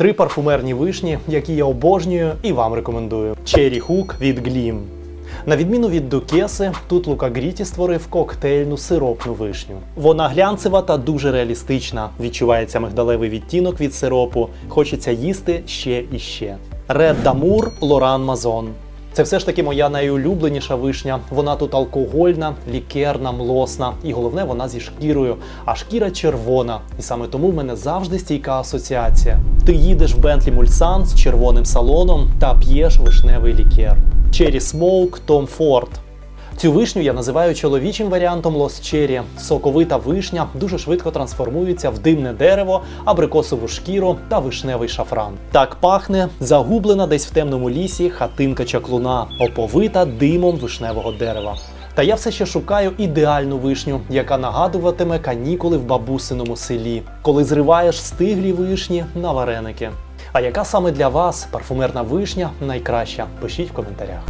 Три парфумерні вишні, які я обожнюю і вам рекомендую. Cherry Hook від Gleam. На відміну від Дукеси, тут Лука Гріті створив коктейльну сиропну вишню. Вона глянцева та дуже реалістична. Відчувається мигдалевий відтінок від сиропу. Хочеться їсти ще і ще. Red Damour Лоран Мазон. Це все ж таки моя найулюбленіша вишня. Вона тут алкогольна, лікерна, млосна, і головне, вона зі шкірою. А шкіра червона. І саме тому в мене завжди стійка асоціація. Ти їдеш в Бентлі Мульсан з червоним салоном та п'єш вишневий лікер. Cherry Smoke Tom Ford. Цю вишню я називаю чоловічим варіантом Cherry. Соковита вишня дуже швидко трансформується в димне дерево, абрикосову шкіру та вишневий шафран. Так пахне загублена десь в темному лісі хатинка чаклуна, оповита димом вишневого дерева. Та я все ще шукаю ідеальну вишню, яка нагадуватиме канікули в бабусиному селі, коли зриваєш стиглі вишні на вареники. А яка саме для вас парфумерна вишня найкраща? Пишіть в коментарях.